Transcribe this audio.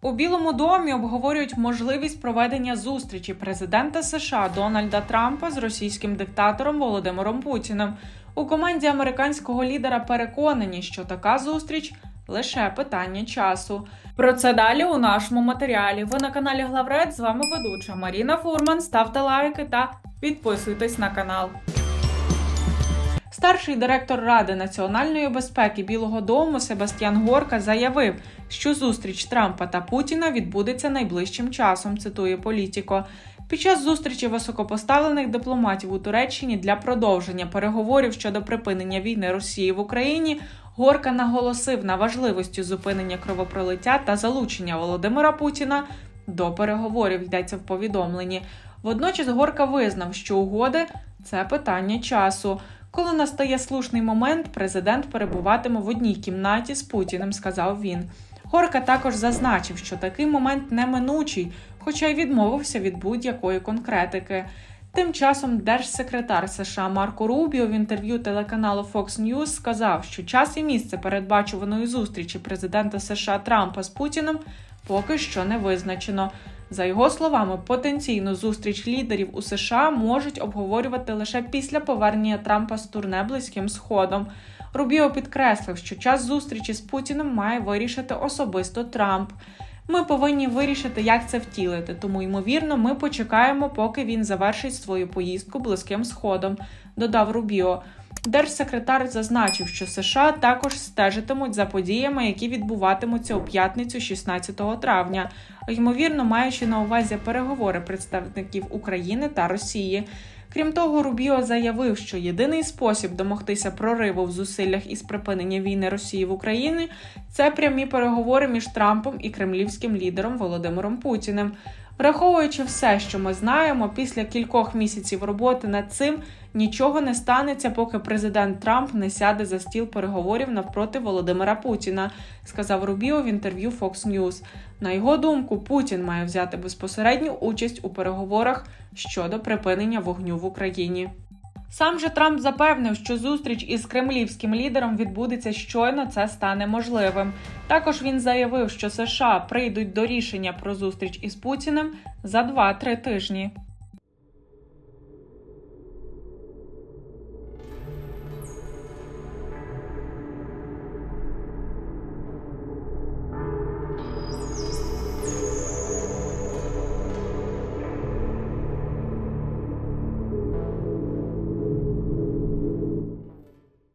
У Білому домі обговорюють можливість проведення зустрічі президента США Дональда Трампа з російським диктатором Володимиром Путіним. У команді американського лідера переконані, що така зустріч лише питання часу. Про це далі у нашому матеріалі. Ви на каналі Главред. З вами ведуча Маріна Фурман. Ставте лайки та підписуйтесь на канал. Старший директор Ради національної безпеки Білого Дому Себастьян Горка заявив, що зустріч Трампа та Путіна відбудеться найближчим часом. Цитує Політіко. Під час зустрічі високопоставлених дипломатів у Туреччині для продовження переговорів щодо припинення війни Росії в Україні Горка наголосив на важливості зупинення кровопролиття та залучення Володимира Путіна до переговорів. Йдеться в повідомленні. Водночас Горка визнав, що угоди це питання часу. Коли настає слушний момент, президент перебуватиме в одній кімнаті з Путіним, сказав він. Горка також зазначив, що такий момент неминучий, хоча й відмовився від будь-якої конкретики. Тим часом держсекретар США Марко Рубіо в інтерв'ю телеканалу Fox News сказав, що час і місце передбачуваної зустрічі президента США Трампа з Путіним поки що не визначено. За його словами, потенційну зустріч лідерів у США можуть обговорювати лише після повернення Трампа з турне близьким сходом. Рубіо підкреслив, що час зустрічі з Путіним має вирішити особисто Трамп. Ми повинні вирішити, як це втілити, тому ймовірно, ми почекаємо, поки він завершить свою поїздку близьким сходом, додав Рубіо. Держсекретар зазначив, що США також стежитимуть за подіями, які відбуватимуться у п'ятницю 16 травня, ймовірно, маючи на увазі переговори представників України та Росії. Крім того, Рубіо заявив, що єдиний спосіб домогтися прориву в зусиллях із припинення війни Росії в Україні це прямі переговори між Трампом і кремлівським лідером Володимиром Путіним. Враховуючи все, що ми знаємо, після кількох місяців роботи над цим нічого не станеться, поки президент Трамп не сяде за стіл переговорів навпроти Володимира Путіна, сказав Рубіо в інтерв'ю Fox News. На його думку, Путін має взяти безпосередню участь у переговорах щодо припинення вогню в Україні. Сам же Трамп запевнив, що зустріч із кремлівським лідером відбудеться щойно це стане можливим. Також він заявив, що США прийдуть до рішення про зустріч із Путіним за 2-3 тижні.